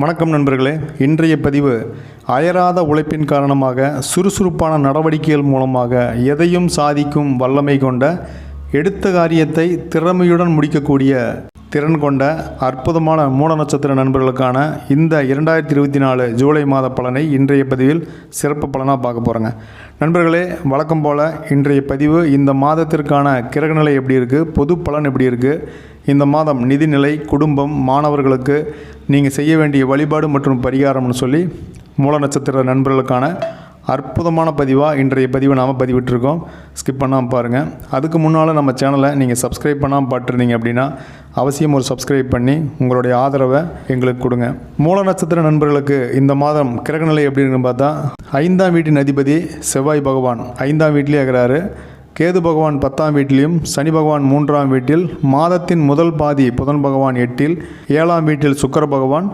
வணக்கம் நண்பர்களே. இன்றைய பதிவு அயராத உழைப்பின் காரணமாக சுறுசுறுப்பான நடவடிக்கைகள் மூலமாக எதையும் சாதிக்கும் வல்லமை கொண்ட எடுத்த காரியத்தை திறமையுடன் முடிக்கக்கூடிய திறன் கொண்ட அற்புதமான மூல நட்சத்திர நண்பர்களுக்கான இந்த இரண்டாயிரத்தி இருபத்தி நாலு ஜூலை மாத பலனை இன்றைய பதிவில் சிறப்பு பலனாக பார்க்க போகிறோங்க நண்பர்களே வழக்கம் போல் இன்றைய பதிவு இந்த மாதத்திற்கான கிரகநிலை எப்படி இருக்குது பொது பலன் எப்படி இருக்குது இந்த மாதம் நிதிநிலை குடும்பம் மாணவர்களுக்கு நீங்கள் செய்ய வேண்டிய வழிபாடு மற்றும் பரிகாரம்னு சொல்லி மூல நட்சத்திர நண்பர்களுக்கான அற்புதமான பதிவாக இன்றைய பதிவை நாம் பதிவிட்டிருக்கோம். ஸ்கிப் பண்ணாமல் பாருங்கள் அதுக்கு முன்னால் நம்ம சேனலை நீங்கள் சப்ஸ்கிரைப் பண்ணாமல் பார்த்துருந்தீங்க அப்படின்னா அவசியம் ஒரு சப்ஸ்கிரைப் பண்ணி உங்களுடைய ஆதரவை எங்களுக்கு கொடுங்க. மூல நட்சத்திர நண்பர்களுக்கு இந்த மாதம் கிரகநிலை எப்படின்னு பார்த்தா ஐந்தாம் வீட்டின் அதிபதி செவ்வாய் பகவான் ஐந்தாம் வீட்டிலே இருக்கிறாரு. கேது பகவான் பத்தாம் வீட்டிலும் சனி பகவான் மூன்றாம் வீட்டில் மாதத்தின் முதல் பாதி புதன் பகவான் எட்டில் ஏழாம் வீட்டில் சுக்கர பகவான்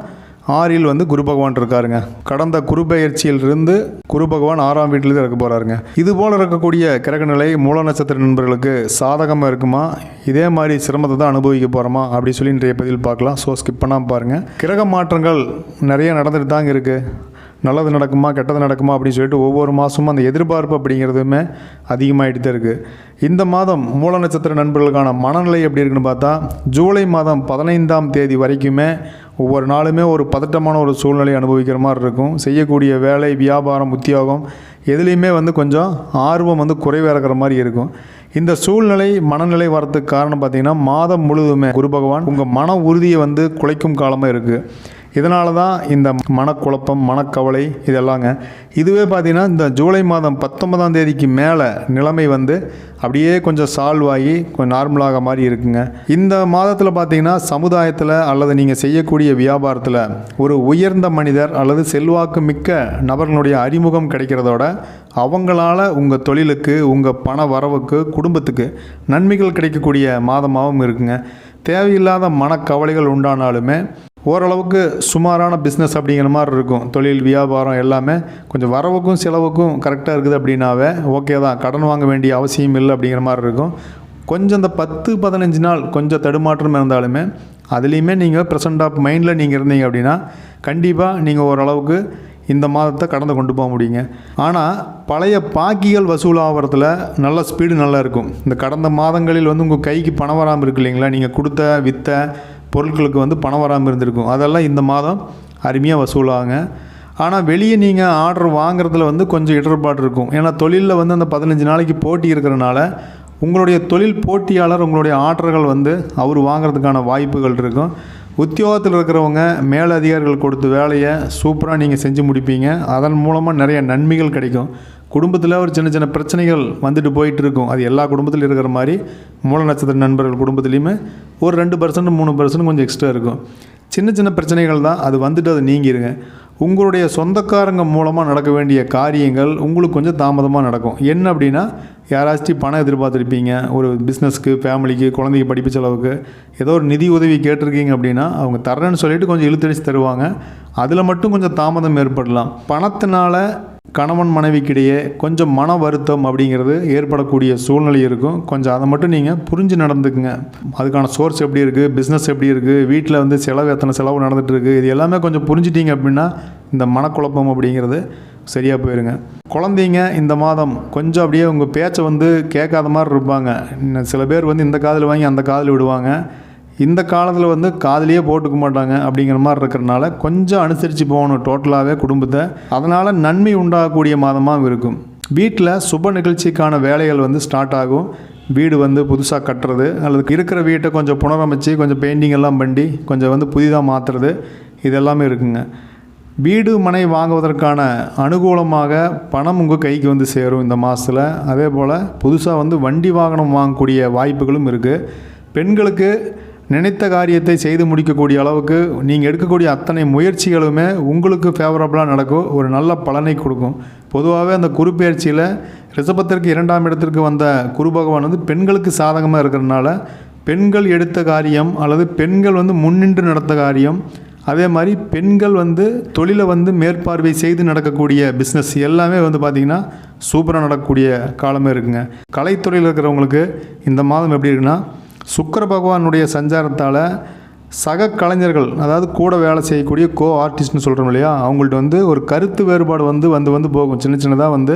ஆறில் வந்து குரு பகவான் இருக்காருங்க. கடந்த குரு பெயர்ச்சியிலிருந்து குரு பகவான் ஆறாம் வீட்டிலிருந்து இருக்க போகிறாருங்க இது போல் இருக்கக்கூடிய கிரகநிலை மூல நட்சத்திர நண்பர்களுக்கு சாதகமாக இருக்குமா? இதே மாதிரி சிரமத்தை தான் அனுபவிக்க போகிறோமா அப்படி சொல்லி இன்றைய பதிவில் பார்க்கலாம். ஸோ ஸ்கிப் பண்ணாமல் பாருங்கள் கிரக மாற்றங்கள் நிறைய நடந்துட்டு தாங்க இருக்குது நல்லது நடக்குமா கெட்டது நடக்குமா அப்படின்னு சொல்லிட்டு ஒவ்வொரு மாதமும் அந்த எதிர்பார்ப்பு அப்படிங்கிறதுமே அதிகமாகிட்டு தான் இருக்குது இந்த மாதம் மூல நட்சத்திர நண்பர்களுக்கான மனநிலை எப்படி இருக்குன்னு பார்த்தா ஜூலை மாதம் பதினைந்தாம் தேதி வரைக்குமே ஒவ்வொரு நாளுமே ஒரு பதட்டமான ஒரு சூழ்நிலை அனுபவிக்கிற மாதிரி இருக்கும். செய்யக்கூடிய வேலை வியாபாரம் உத்தியோகம் எதுலேயுமே வந்து கொஞ்சம் ஆர்வம் வந்து குறைவாக இருக்கிற மாதிரி இருக்கும். இந்த சூழ்நிலை மனநிலை வரத்துக்கு காரணம் பார்த்திங்கன்னா மாதம் முழுவதுமே குரு பகவான் உங்கள் மன உறுதியை வந்து குலைக்கும் காலமாக இருக்குது இதனால தான் இந்த மனக்குழப்பம் மனக்கவலை இதெல்லாங்க. இதுவே பார்த்திங்கன்னா இந்த ஜூலை மாதம் பத்தொன்பதாம் தேதிக்கு மேலே நிலைமை வந்து அப்படியே கொஞ்சம் சால்வ் ஆகி கொஞ்சம் நார்மலாக மாதிரி இருக்குங்க. இந்த மாதத்தில் பார்த்தீங்கன்னா சமுதாயத்தில் அல்லது நீங்கள் செய்யக்கூடிய வியாபாரத்தில் ஒரு உயர்ந்த மனிதர் அல்லது செல்வாக்கு மிக்க நபர்களுடைய அறிமுகம் கிடைக்கிறதோட அவங்களால உங்கள் தொழிலுக்கு உங்கள் பண வரவுக்கு குடும்பத்துக்கு நன்மைகள் கிடைக்கக்கூடிய மாதமாகவும் இருக்குங்க. தேவையில்லாத மனக்கவலைகள் உண்டானாலுமே ஓரளவுக்கு சுமாரான பிஸ்னஸ் அப்படிங்கிற மாதிரி இருக்கும். தொழில் வியாபாரம் எல்லாமே கொஞ்சம் வரவுக்கும் செலவுக்கும் கரெக்டாக இருக்குது அப்படின்னாவே ஓகே தான். கடன் வாங்க வேண்டிய அவசியம் இல்லை அப்படிங்கிற மாதிரி இருக்கும். கொஞ்சம் இந்த பத்து பதினஞ்சு நாள் கொஞ்சம் தடுமாற்றம் இருந்தாலுமே அதுலேயுமே நீங்கள் ப்ரெசன்ட் ஆஃப் மைண்டில் நீங்கள் இருந்தீங்க அப்படின்னா கண்டிப்பாக நீங்கள் ஓரளவுக்கு இந்த மாதத்தை கடந்து கொண்டு போக முடியுங்க. ஆனால் பழைய பாக்கிகள் வசூலாகிறதுல நல்ல ஸ்பீடு நல்லா இருக்கும். இந்த கடந்த மாதங்களில் வந்து உங்கள் கைக்கு பணம் வராமல் இருக்கு இல்லைங்களா? நீங்கள் கொடுத்த விற்ற பொருட்களுக்கு வந்து பணம் வராமல் இருந்திருக்கும். அதெல்லாம் இந்த மாதம் அருமையாக வசூலாகுங்க. ஆனால் வெளியே நீங்கள் ஆர்டர் வாங்குறதுல வந்து கொஞ்சம் இடர்பாடு இருக்கும். ஏன்னா தொழிலில் வந்து அந்த பதினஞ்சு நாளைக்கு போட்டி இருக்கிறனால உங்களுடைய தொழில் போட்டியாளர் உங்களுடைய ஆர்டர்கள் வந்து அவர் வாங்குறதுக்கான வாய்ப்புகள் இருக்கும். உத்தியோகத்தில் இருக்கிறவங்க மேலதிகாரிகள் கொடுத்த வேலையை சூப்பராக நீங்கள் செஞ்சு முடிப்பீங்க. அதன் மூலமாக நிறைய நன்மைகள் கிடைக்கும். குடும்பத்தில் ஒரு சின்ன சின்ன பிரச்சனைகள் வந்துட்டு போயிட்டு இருக்கும். அது எல்லா குடும்பத்திலும் இருக்கிற மாதிரி மூல நட்சத்திர நண்பர்கள் குடும்பத்துலேயுமே ஒரு ரெண்டு பர்சன்ட் மூணு பர்சன்ட் கொஞ்சம் எக்ஸ்ட்ரா இருக்கும். சின்ன சின்ன பிரச்சனைகள் தான். அது வந்துட்டு அது நீங்கிருங்க. உங்களுடைய சொந்தக்காரங்க மூலமாக நடக்க வேண்டிய காரியங்கள் உங்களுக்கு கொஞ்சம் தாமதமாக நடக்கும். என்ன அப்படின்னா யாராச்சும் பணம் எதிர்பார்த்துருப்பீங்க ஒரு பிஸ்னஸ்க்கு ஃபேமிலிக்கு குழந்தைக்கு படிப்பு செலவுக்கு ஏதோ ஒரு நிதி உதவி கேட்டிருக்கீங்க அப்படின்னா அவங்க தரேன்னு சொல்லிட்டு கொஞ்சம் இழுத்தடிச்சு தருவாங்க. அதில் மட்டும் கொஞ்சம் தாமதம் ஏற்படலாம். பணத்தினால கணவன் மனைவிக்கிடையே கொஞ்சம் மன வருத்தம் அப்படிங்கிறது ஏற்படக்கூடிய சூழ்நிலை இருக்கும். கொஞ்சம் அதை மட்டும் நீங்கள் புரிஞ்சு நடந்துக்குங்க. அதுக்கான சோர்ஸ் எப்படி இருக்குது பிஸ்னஸ் எப்படி இருக்குது வீட்டில் வந்து செலவு எத்தனை செலவு நடந்துகிட்ருக்கு இது எல்லாமே கொஞ்சம் புரிஞ்சிட்டிங்க அப்படின்னா இந்த மனக்குழப்பம் அப்படிங்கிறது சரியாக போயிருங்க. குழந்தைங்க இந்த மாதம் கொஞ்சம் அப்படியே உங்கள் பேச்சை வந்து கேட்காத மாதிரி இருப்பாங்க. இன்னும் சில பேர் வந்து இந்த காதில் வாங்கி அந்த காதில் விடுவாங்க. இந்த காலத்தில் வந்து காதலியே போட்டுக்க மாட்டாங்க அப்படிங்கிற மாதிரி இருக்கிறனால கொஞ்சம் அனுசரித்து போகணும் டோட்டலாகவே குடும்பத்தை. அதனால் நன்மை உண்டாகக்கூடிய மாதமாக இருக்கும். வீட்டில் சுப நிகழ்ச்சிக்கான வேலைகள் வந்து ஸ்டார்ட் ஆகும். வீடு வந்து புதுசாக கட்டுறது அல்லது இருக்கிற வீட்டை கொஞ்சம் புனரமைச்சு கொஞ்சம் பெயிண்டிங் எல்லாம் பண்ணி கொஞ்சம் வந்து புதிதாக மாற்றுறது இதெல்லாமே இருக்குங்க. வீடு மனை வாங்குவதற்கான அனுகூலமாக பணம் உங்கள் கைக்கு வந்து சேரும் இந்த மாதத்தில் அதே போல் புதுசாக வந்து வண்டி வாகனம் வாங்கக்கூடிய வாய்ப்புகளும் இருக்குது பெண்களுக்கு நினைத்த காரியத்தை செய்து முடிக்கக்கூடிய அளவுக்கு நீங்கள் எடுக்கக்கூடிய அத்தனை முயற்சிகளுமே உங்களுக்கு ஃபேவரபுளாக நடக்கும். ஒரு நல்ல பலனை கொடுக்கும். பொதுவாகவே அந்த குரு ரிசபத்திற்கு ரிஷபத்திற்கு இரண்டாம் இடத்திற்கு வந்த குரு பகவான் வந்து பெண்களுக்கு சாதகமாக இருக்கிறதுனால பெண்கள் எடுத்த காரியம் அல்லது பெண்கள் வந்து முன்னின்று நடத்த காரியம் அதே மாதிரி பெண்கள் வந்து தொழிலை வந்து மேற்பார்வை செய்து நடக்கக்கூடிய பிஸ்னஸ் எல்லாமே வந்து பார்த்திங்கன்னா சூப்பராக நடக்கக்கூடிய காலமே இருக்குங்க. கலைத்துறையில் இருக்கிறவங்களுக்கு இந்த மாதம் எப்படி இருக்குன்னா சுக்கர பகவானுடைய சஞ்சாரத்தால் சக கலைஞர்கள் அதாவது கூட வேலை செய்யக்கூடிய கோ ஆர்டிஸ்ட்னு சொல்கிறோம் இல்லையா அவங்கள்ட்ட வந்து ஒரு கருத்து வேறுபாடு வந்து வந்து வந்து போகும். சின்ன சின்னதாக வந்து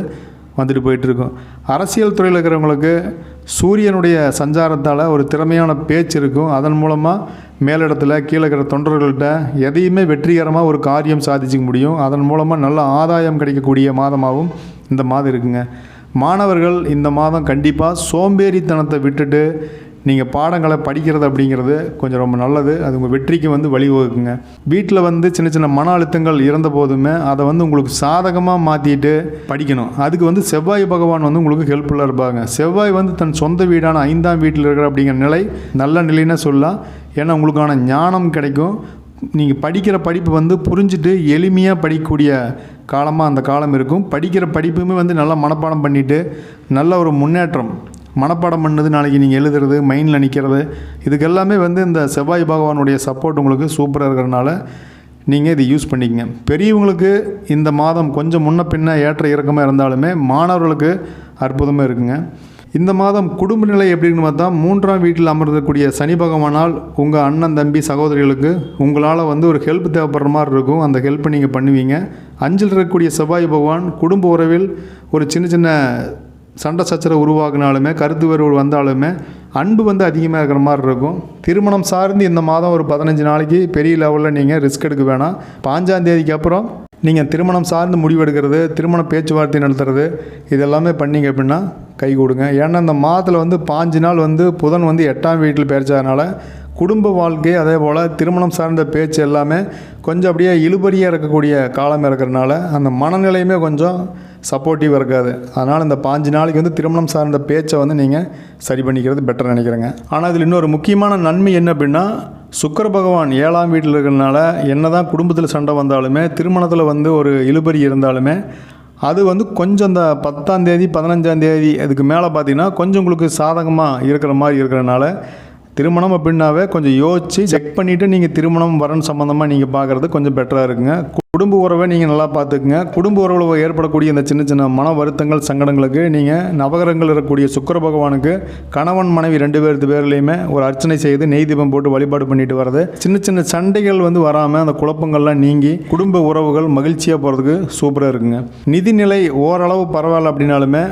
வந்துட்டு போயிட்டுருக்கும். அரசியல் துறையில் இருக்கிறவங்களுக்கு சூரியனுடைய சஞ்சாரத்தால் ஒரு திறமையான பேச்சு இருக்கும். அதன் மூலமாக மேலிடத்தில் கீழே இருக்கிற தொண்டர்கள்ட்ட எதையுமே வெற்றிகரமாக ஒரு காரியம் சாதிச்சிக்க முடியும். அதன் மூலமாக நல்ல ஆதாயம் கிடைக்கக்கூடிய மாதமாகவும் இந்த மாதம் இருக்குங்க. மாணவர்கள் இந்த மாதம் கண்டிப்பாக சோம்பேறித்தனத்தை விட்டுட்டு நீங்கள் பாடங்களை படிக்கிறது அப்படிங்கிறது கொஞ்சம் ரொம்ப நல்லது. அது உங்கள் வெற்றிக்கு வந்து வழிவகுக்குங்க. வீட்டில் வந்து சின்ன சின்ன மன அழுத்தங்கள் இருந்த போதுமே அதை வந்து உங்களுக்கு சாதகமாக மாற்றிட்டு படிக்கணும். அதுக்கு வந்து செவ்வாய் பகவான் வந்து உங்களுக்கு ஹெல்ப்ஃபுல்லாக இருப்பாங்க செவ்வாய் வந்து தன் சொந்த வீடான ஐந்தாம் வீட்டில் இருக்கிற அப்படிங்கிற நிலை நல்ல நிலைன்னு சொல்லலாம். ஏன்னா உங்களுக்கான ஞானம் கிடைக்கும். நீங்கள் படிக்கிற படிப்பு வந்து புரிஞ்சுட்டு எளிமையாக படிக்கக்கூடிய காலமாக அந்த காலம் இருக்கும். படிக்கிற படிப்புமே வந்து நல்லா மனப்பாடம் பண்ணிவிட்டு நல்ல ஒரு முன்னேற்றம் மனப்பாடம் பண்ணது நாளைக்கு நீங்கள் எழுதுறது மைண்டில் நிற்கிறது இதுக்கு எல்லாமே வந்து இந்த செவ்வாய் பகவானுடைய சப்போர்ட் உங்களுக்கு சூப்பராக இருக்கிறனால நீங்கள் இதை யூஸ் பண்ணிக்கங்க. பெரியவங்களுக்கு இந்த மாதம் கொஞ்சம் முன்ன பின்ன ஏற்ற இறக்கமாக இருந்தாலுமே மாணவர்களுக்கு அற்புதமாக இருக்குங்க. இந்த மாதம் குடும்ப நிலை எப்படின்னு பார்த்தா மூன்றாம் வீட்டில் அமர்ந்தக்கூடிய சனி பகவானால் உங்கள் அண்ணன் தம்பி சகோதரிகளுக்கு உங்களால் வந்து ஒரு ஹெல்ப் தேவைப்படுற மாதிரி இருக்கும். அந்த ஹெல்ப்பை நீங்கள் பண்ணுவீங்க. அஞ்சில் இருக்கக்கூடிய செவ்வாய் பகவான் குடும்ப உறவில் ஒரு சின்ன சின்ன சண்டை சச்சரவு உருவாகினாலுமே கருத்து வேறுபாடு வந்தாலுமே அன்பு வந்து அதிகமாக இருக்கிற மாதிரி இருக்கும். திருமணம் சார்ந்து இந்த மாதம் ஒரு பதினஞ்சு நாளைக்கு பெரிய லெவலில் நீங்கள் ரிஸ்க் எடுக்க வேணாம். பாஞ்சாம் தேதிக்கு அப்புறம் நீங்கள் திருமணம் சார்ந்து முடிவெடுக்கிறது திருமண பேச்சுவார்த்தை நடத்துறது இதெல்லாமே பண்ணீங்க அப்படின்னா கை கொடுங்க. ஏன்னா இந்த மாதத்தில் வந்து பாஞ்சு நாள் வந்து புதன் வந்து எட்டாம் வீட்டில் பேச்சதுனால குடும்ப வாழ்க்கை அதே போல் திருமணம் சார்ந்த பேச்சு எல்லாமே கொஞ்சம் அப்படியே இழுபறியாக இருக்கக்கூடிய காலம் இருக்கிறனால அந்த மனநிலையுமே கொஞ்சம் சப்போர்ட்டிவாக இருக்காது. அதனால் இந்த பாஞ்சு நாளைக்கு வந்து திருமணம் சார்ந்த பேச்சை வந்து நீங்கள் சரி பண்ணிக்கிறது பெட்டர் நினைக்கிறேங்க. ஆனால் இதில் இன்னொரு முக்கியமான நன்மை என்ன அப்படின்னா சுக்கர பகவான் ஏழாம் வீட்டில் இருக்கிறனால என்ன தான் குடும்பத்தில் சண்டை வந்தாலுமே திருமணத்தில் வந்து ஒரு இழுபறி இருந்தாலுமே அது வந்து கொஞ்சம் இந்த பத்தாம் தேதி பதினஞ்சாம் தேதி அதுக்கு மேலே பார்த்தீங்கன்னா கொஞ்சம் உங்களுக்கு சாதகமாக இருக்கிற மாதிரி இருக்கிறனால திருமணம் அப்படின்னாவே கொஞ்சம் யோசித்து செக் பண்ணிவிட்டு நீங்கள் திருமணம் வரன் சம்மந்தமாக நீங்கள் பார்க்குறது கொஞ்சம் பெட்டராக இருக்குங்க. குடும்ப உறவை நீங்கள் நல்லா பார்த்துக்குங்க குடும்ப உறவில் ஏற்படக்கூடிய இந்த சின்ன சின்ன மன வருத்தங்கள் சங்கடங்களுக்கு நீங்கள் நவகரங்கள் இருக்கக்கூடிய சுக்கர பகவானுக்கு கணவன் மனைவி ரெண்டு பேர்த்து பேர்லேயுமே ஒரு அர்ச்சனை செய்து நெய் தீபம் போட்டு வழிபாடு பண்ணிட்டு வர்றது. சின்ன சின்ன சண்டைகள் வந்து வராமல் அந்த குழப்பங்கள்லாம் நீங்கி குடும்ப உறவுகள் மகிழ்ச்சியாக போகிறதுக்கு சூப்பராக இருக்குங்க. நிதிநிலை ஓரளவு பரவாயில்ல அப்படின்னாலுமே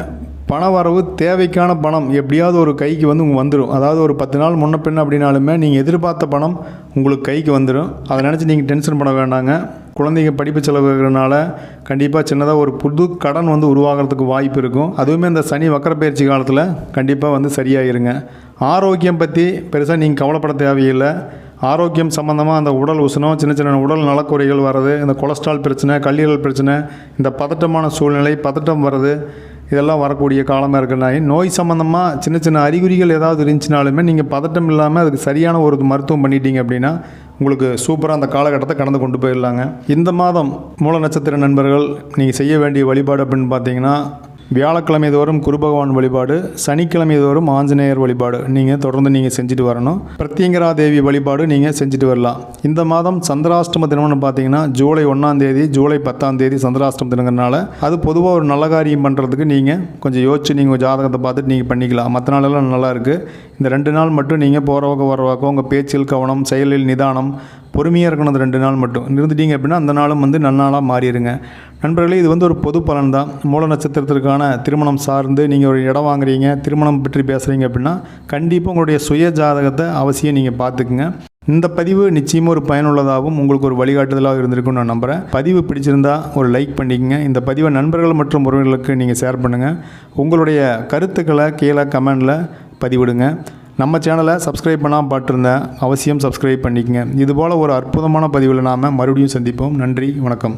பண வரவு தேவைக்கான பணம் எப்படியாவது ஒரு கைக்கு வந்து உங்களுக்கு வந்துடும் அதாவது ஒரு பத்து நாள் முன்ன பின்ன அப்படின்னாலுமே நீங்கள் எதிர்பார்த்த பணம் உங்களுக்கு கைக்கு வந்துடும் அதை நினச்சி நீங்கள் டென்ஷன் பண்ண வேண்டாங்க. குழந்தைங்க படிப்பு செலவுகிறதுனால கண்டிப்பாக சின்னதாக ஒரு புது கடன் வந்து உருவாகிறதுக்கு வாய்ப்பு இருக்கும். அதுவுமே இந்த சனி வக்கரப்பயிற்சி காலத்தில் கண்டிப்பாக வந்து சரியாயிருங்க. ஆரோக்கியம் பற்றி பெருசாக நீங்கள் கவலைப்பட தேவையில்லை. ஆரோக்கியம் சம்மந்தமாக அந்த உடல் உசனம் சின்ன சின்ன உடல் நலக்குறைகள் வர்றது இந்த கொலஸ்ட்ரால் பிரச்சனை கல்லீரல் பிரச்சனை இந்த பதட்டமான சூழ்நிலை பதட்டம் வர்றது இதெல்லாம் வரக்கூடிய காலமாக இருக்குன்னா நோய் சம்மந்தமாக சின்ன சின்ன அறிகுறிகள் ஏதாவது இருந்துச்சுனாலுமே நீங்கள் பதட்டம் இல்லாமல் அதுக்கு சரியான ஒரு மருத்துவம் பண்ணிட்டீங்க அப்படின்னா உங்களுக்கு சூப்பராக அந்த காலகட்டத்தை கடந்து கொண்டு போயிடலாங்க. இந்த மாதம் மூல நட்சத்திர நண்பர்கள் நீங்கள் செய்ய வேண்டிய வழிபாடு அப்படின்னு பார்த்தீங்கன்னா வியாழக்கிழமை தோறும் குரு பகவான் வழிபாடு சனிக்கிழமை தோறும் ஆஞ்சநேயர் வழிபாடு நீங்கள் தொடர்ந்து நீங்கள் செஞ்சுட்டு வரணும். பிரத்யங்கரா தேவி வழிபாடு நீங்கள் செஞ்சுட்டு வரலாம். இந்த மாதம் சந்திராஷ்டம தினம்னு பார்த்தீங்கன்னா ஜூலை ஒன்றாம் தேதி ஜூலை பத்தாம் தேதி சந்திராஷ்டம தினங்கிறனால அது பொதுவாக ஒரு நல்ல காரியம் பண்ணுறதுக்கு நீங்கள் கொஞ்சம் யோசிச்சு நீங்கள் ஜாதகத்தை பார்த்துட்டு நீங்கள் பண்ணிக்கலாம். மற்ற நாளெல்லாம் நல்லா இருக்குது இந்த ரெண்டு நாள் மட்டும் நீங்கள் போகிறவங்க வரவாக்க உங்கள் பேச்சில் கவனம் செயலில் நிதானம் பொறுமையாக இருக்கணும் அந்த ரெண்டு நாள் மட்டும். இருந்துட்டீங்க அப்படின்னா அந்த நாளும் வந்து நன்னாளாக மாறிடுங்க. நண்பர்களே இது வந்து ஒரு பொது பலன் தான். மூல நட்சத்திரத்திற்கான திருமணம் சார்ந்து நீங்கள் ஒரு இடம் வாங்குறீங்க திருமணம் பற்றி பேசுகிறீங்க அப்படின்னா கண்டிப்பாக உங்களுடைய சுய ஜாதகத்தை அவசியம் நீங்கள் பார்த்துக்குங்க. இந்த பதிவு நிச்சயமாக ஒரு பயனுள்ளதாகவும் உங்களுக்கு ஒரு வழிகாட்டுதலாக இருந்திருக்கும்னு நான் நம்புகிறேன் பதிவு பிடிச்சிருந்தா ஒரு லைக் பண்ணிக்கங்க. இந்த பதிவை நண்பர்கள் மற்றும் உறவினர்களுக்கு நீங்கள் ஷேர் பண்ணுங்கள் உங்களுடைய கருத்துக்களை கீழே கமெண்டில் பதிவிடுங்க. நம்ம சேனலை சப்ஸ்கிரைப் பண்ணாமல் பார்த்துருந்தேன் அவசியம் சப்ஸ்கிரைப் பண்ணிக்கங்க. இதுபோல் ஒரு அற்புதமான பதிவில் நாம் மறுபடியும் சந்திப்போம். நன்றி வணக்கம்.